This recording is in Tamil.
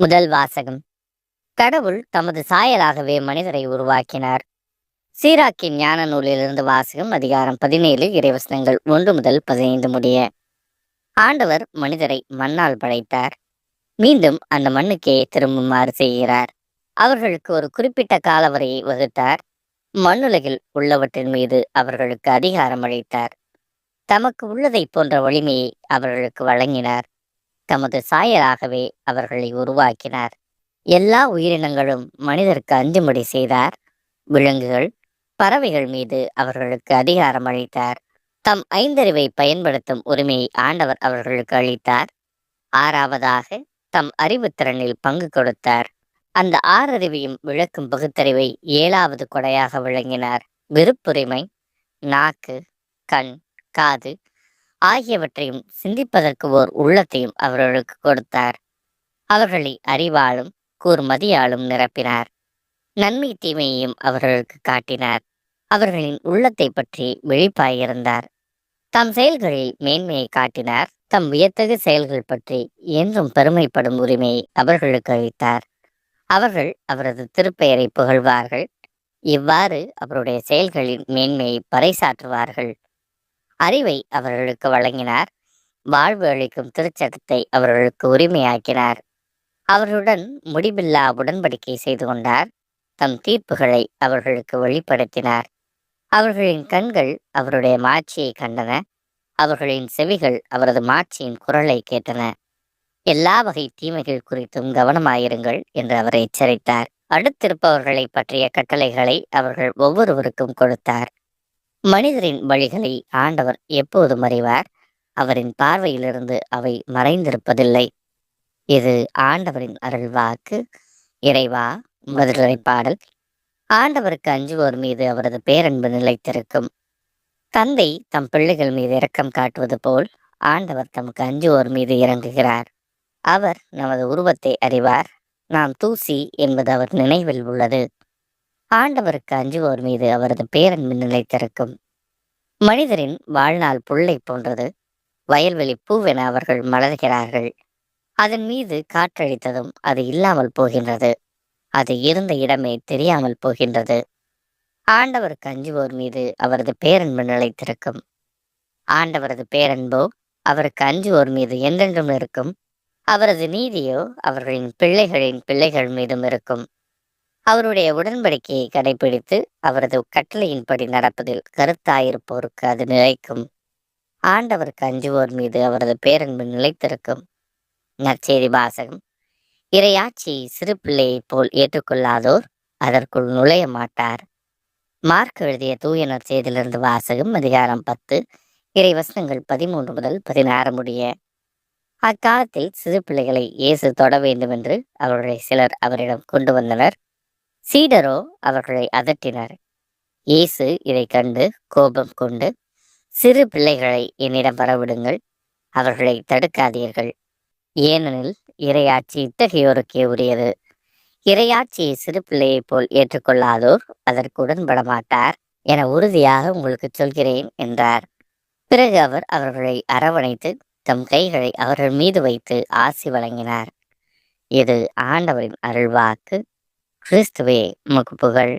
முதல் வாசகம். கடவுள் தமது சாயலாகவே மனிதரை உருவாக்கினார். சீராக்கின் ஞான நூலிலிருந்து வாசகம் அதிகாரம் பதினேழு இறைவசனங்கள் ஒன்று முதல் பதினைந்து முடிய. ஆண்டவர் மனிதரை மண்ணால் படைத்தார். மீண்டும் அந்த மண்ணுக்கே திரும்புமாறு செய்கிறார். அவர்களுக்கு ஒரு குறிப்பிட்ட காலவரையை வகுத்தார். மண்ணுலகில் உள்ளவற்றின் மீது அவர்களுக்கு அதிகாரம் அளித்தார். தமக்கு உள்ளதைப் போன்ற வலிமையை அவர்களுக்கு வழங்கினார். தமது சாயலாகவே அவர்களை உருவாக்கினார். எல்லா உயிரினங்களும் மனிதருக்கு அஞ்சும்படி செய்தார். விலங்குகள் பறவைகள் மீது அவர்களுக்கு அதிகாரம் அளித்தார். தம் ஐந்தறிவை பயன்படுத்தும் உரிமையை ஆண்டவர் அவர்களுக்கு அளித்தார். ஆறாவதாக தம் அறிவுத்திறனில் பங்கு கொடுத்தார். அந்த ஆறறிவையும் விளக்கும் பகுத்தறிவை ஏழாவது கொடையாக வழங்கினார் விருப்புரிமை நாக்கு கண் காது ஆகியவற்றையும் சிந்திப்பதற்கு ஓர் உள்ளத்தையும் அவர்களுக்கு கொடுத்தார். அவர்களை அறிவாலும் கூர்மதியாலும் நிரப்பினார். நன்மை தீமையையும் அவர்களுக்கு காட்டினார். அவர்களின் உள்ளத்தை பற்றி விழிப்பாயிருந்தார். தம் செயல்களில் மேன்மையை காட்டினார். தம் வியத்தகு செயல்கள் பற்றி என்றும் பெருமைப்படும் உரிமையை அவர்களுக்கு அளித்தார். அவர்கள் அவரது திருப்பெயரை புகழ்வார்கள். இவ்வாறு அவருடைய செயல்களின் மேன்மையை பறைசாற்றுவார்கள். அறிவை அவர்களுக்கு வழங்கினார். வாழ்வு அளிக்கும் திருச்சட்டத்தை அவர்களுக்கு உரிமையாக்கினார். அவருடன் முடிவில்லா உடன்படிக்கை செய்து கொண்டார். தம் தீர்ப்புகளை அவர்களுக்கு வெளிப்படுத்தினார். அவர்களின் கண்கள் அவருடைய மாட்சியை கண்டன. அவர்களின் செவிகள் அவரது மாட்சியின் குரலை கேட்டன. எல்லா வகை தீமைகள் குறித்தும் கவனமாயிருங்கள் என்று அவர் எச்சரித்தார். அடுத்திருப்பவர்களை பற்றிய கட்டளைகளை அவர்கள் ஒவ்வொருவருக்கும் கொடுத்தார். மனிதரின் வழிகளை ஆண்டவர் எப்போதும் அறிவார் அவரின் பார்வையிலிருந்து அவை மறைந்திருப்பதில்லை. இது ஆண்டவரின் அருள்வாக்கு. இறைவா மதுரை பாடல். ஆண்டவருக்கு அஞ்சுவோர் மீது அவரது பேரன்பு நிலைத்திருக்கும். தந்தை தம் பிள்ளைகள் மீது இரக்கம் காட்டுவது போல் ஆண்டவர் தமக்கு அஞ்சுவோர் மீது இறங்குகிறார். அவர் நமது உருவத்தை அறிவார். நாம் தூசி என்பது அவர் நினைவில் உள்ளது. ஆண்டவருக்கு அஞ்சுவோர் மீது அவரது பேரன்பு நிலைத்திருக்கும். மனிதரின் வாழ்நாள் புல்லை போன்றது. வயல்வெளி பூவென அவர்கள் மலர்கிறார்கள். அதன் மீது காற்றழித்ததும் அது இல்லாமல் போகின்றது. அது இருந்த இடமே தெரியாமல் போகின்றது. ஆண்டவருக்கு அஞ்சுவோர் மீது அவரது பேரன்பு நிலைத்திருக்கும். ஆண்டவரது பேரன்போ அவருக்கு அஞ்சுவோர் மீது என்றென்றும் இருக்கும். அவரது நீதியோ அவர்களின் பிள்ளைகளின் பிள்ளைகள் மீதும் இருக்கும். அவருடைய உடன்படிக்கையை கடைபிடித்து அவரது கட்டளையின்படி நடப்பதில் கருத்தாயிருப்போருக்கு அது நிலைக்கும். ஆண்டவருக்கு அஞ்சுவோர் மீது அவரது பேரன்பு நிலைத்திருக்கும். நற்செய்தி வாசகம். இரையாட்சி சிறு பிள்ளையைப் போல் ஏற்றுக்கொள்ளாதோர் அதற்குள் நுழைய மாட்டார். மார்க் எழுதிய தூய நற்செய்தியிலிருந்து வாசகம் அதிகாரம் பத்து இறை வசனங்கள் பதிமூன்று முதல் பதினாறு முடிய. அக்காலத்தில் சிறு பிள்ளைகளை இயேசு தொட வேண்டும் என்று அவருடைய சிலர் அவரிடம் கொண்டு வந்தனர். சீடரோ அவர்களை அதட்டினர். இயேசு இதை கண்டு கோபம் கொண்டு சிறு பிள்ளைகளை என்னிடம் வரவிடுங்கள் அவர்களை தடுக்காதீர்கள். ஏனெனில் இறையாட்சி இத்தகையோருக்கே உரியது. இரையாட்சியை சிறு பிள்ளையைப் போல் ஏற்றுக்கொள்ளாதோர் அதற்கு படமாட்டார் என உறுதியாக உங்களுக்கு சொல்கிறேன் என்றார். பிறகு அவர் அவர்களை அரவணைத்து தம் கைகளை அவர்கள் மீது வைத்து ஆசி வழங்கினார். இது ஆண்டவரின் அருள்வாக்கு. கிறிஸ்துவே உமக்கு புகழ்.